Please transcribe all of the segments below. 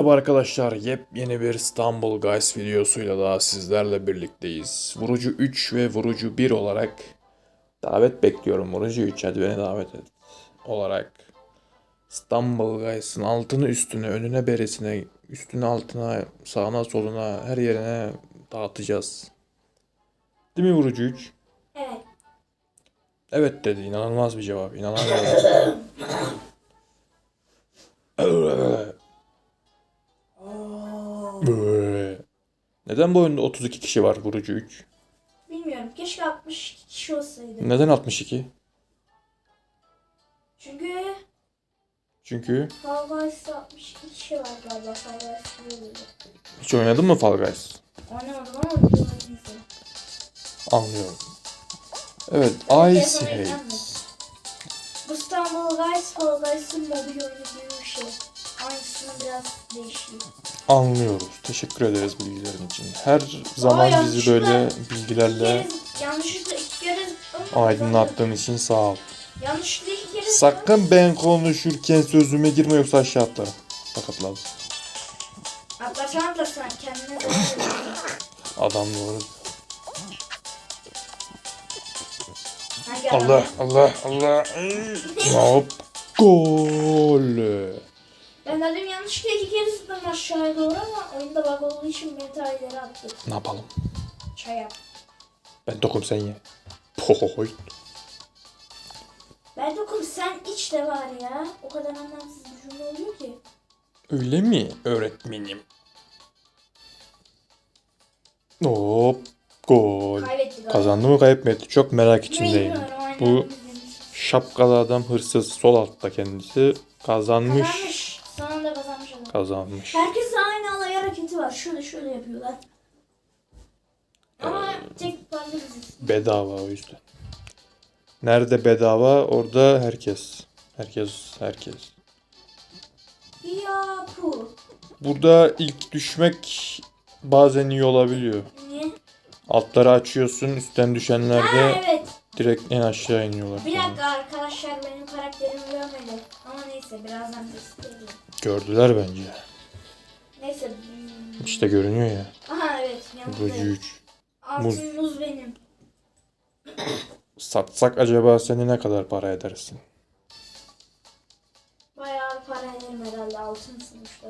Merhaba arkadaşlar, yepyeni bir İstanbul Guys videosuyla daha sizlerle birlikteyiz. Vurucu 3 ve Vurucu 1 olarak davet bekliyorum. Vurucu 3 hadi beni davet et. Olarak İstanbul Guys'ın altını üstüne, önüne beresine, üstüne altına, sağına soluna, her yerine dağıtacağız. Değil mi Vurucu 3? Evet. Evet dedi. İnanılmaz bir cevap. İnanamıyorum. Neden bu oyunda 32 kişi var vurucu 3? Bilmiyorum. Keşke 60 kişi olsaydı. Neden 62? Çünkü Çünkü Fall Guys'ta 62 kişi var galiba. Fall Guys'ta böyle. hiç oynadın mı Fall Guys? Oynamadım ama videoları izledim. Anlıyorum. Evet, Ice telefona Hate. yüklenmedim. Bu İstanbul Guys, Fall Guys'ın mobil oyunu gibi bir şey. Aynısının biraz değişiyor. Anlıyoruz. Teşekkür ederiz bilgilerin için. Her zaman bizi yanlışlıkla- böyle bilgilerle kere, yanlışlıkla iki kere zıpladım. aydınlattığın için sağ ol. Yanlışlıkla iki kere Sakın ben konuşurken sözüme girme yoksa aşağı atlarım. Fakat lan Atlarsan atlarsan kendine adam doğru. Allah? Allah Allah. Hop. Gol. Ben dedim yanlışlıkla iki kere zıpladım aşağıya doğru ama oyunda bug olduğu için beni ta ileri attı. Ne yapalım? Çay yap. Ben tokum sen ye. Pohohoy. Ben dokum sen iç de var ya. O kadar anlamsız bir cümle oluyor ki. Öyle mi öğretmenim? Hop. Gol. Kaybettik. Kazandı mı kaybetti? Çok merak içindeyim. Bilmiyorum, Bu şapkalı adam hırsız sol altta kendisi kazanmış. Kazanmış. Kazanmış adam. Kazanmış. Herkes aynı alay hareketi var. Şöyle şöyle yapıyorlar. Ama tek parça biziz. Bedava o yüzden. Nerede bedava orada herkes. Herkes herkes. Ya pu. Burada ilk düşmek bazen iyi olabiliyor. Niye? Altları açıyorsun üstten Ha düşenlerde evet. Direkt en aşağı iniyorlar. Bir dakika arkadaşlar benim karakterimi görmedi. Ama neyse birazdan göstereyim. Gördüler bence. Neyse. hmm. İşte görünüyor ya. Aha evet yanındayım. 3. Altın muz benim. Satsak acaba seni ne kadar para edersin? Bayağı para ederim herhalde altın sonuçta.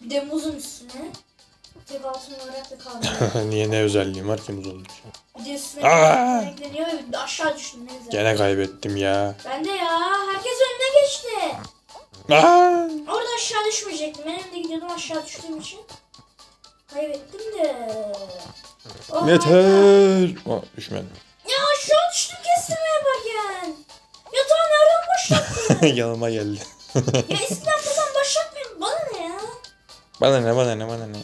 Bir de muzun üstüne. Tek altın olarak da kalmıyor. Niye ne özelliğim var ki muz olunca? Bir de üstüne Aa! renkleniyor aşağı düştüm ne güzel. Gene kaybettim ya. Ben de ya herkes önüne geçti. Aa! Orada aşağı düşmeyecektim. Ben önde gidiyordum aşağı düştüğüm için. Kaybettim de. Oh. Yeter. Aa, düşmedim. Ya aşağı düştüm kestirme yaparken. Yatağı nereden başlattın? Yanıma geldi. ya eskiden buradan başlatmıyordun. Bana ne ya? Bana ne bana ne bana ne.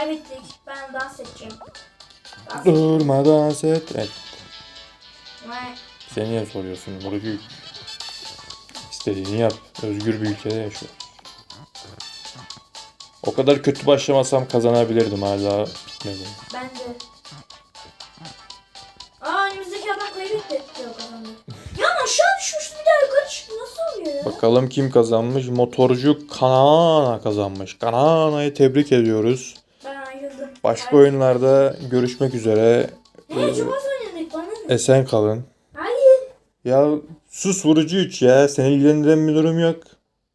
Kaybettik. Ben dans edeceğim. Dans Durma dans et. Evet. Sen niye soruyorsun? Üç. İstediğini yap. Özgür bir ülkede yaşıyor. O kadar kötü başlamasam kazanabilirdim hala bitmedi. Ben de. Aa önümüzdeki adam kaybetti. Yok kazandı. Ya aşağı düşmüştü bir daha yukarı çıktı. Nasıl oluyor ya? Bakalım kim kazanmış? Motorcu Kanana kazanmış. Kanana'yı tebrik ediyoruz. Başka oyunlarda görüşmek üzere. Ne çok az oynadık bana ne? Esen kalın. Hayır. Ya sus vurucu 3 ya. Seni ilgilendiren bir durum yok.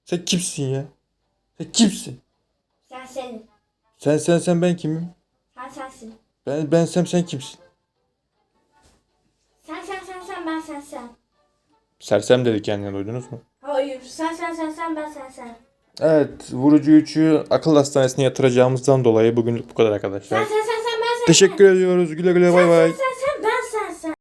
Sen kimsin ya? Sen kimsin? Sen senin. Sen sen sen ben kimim? Sen sensin. Ben ben sen sen kimsin? Sen sen sen sen ben sen sen. Sersem dedi kendine duydunuz mu? Hayır. Sen sen sen sen ben sen sen. Evet vurucu 3'ü akıl hastanesine yatıracağımızdan dolayı bugünlük bu kadar arkadaşlar. Sen sen sen sen ben sen. Teşekkür ediyoruz. Güle güle bay sen. bay. Sen sen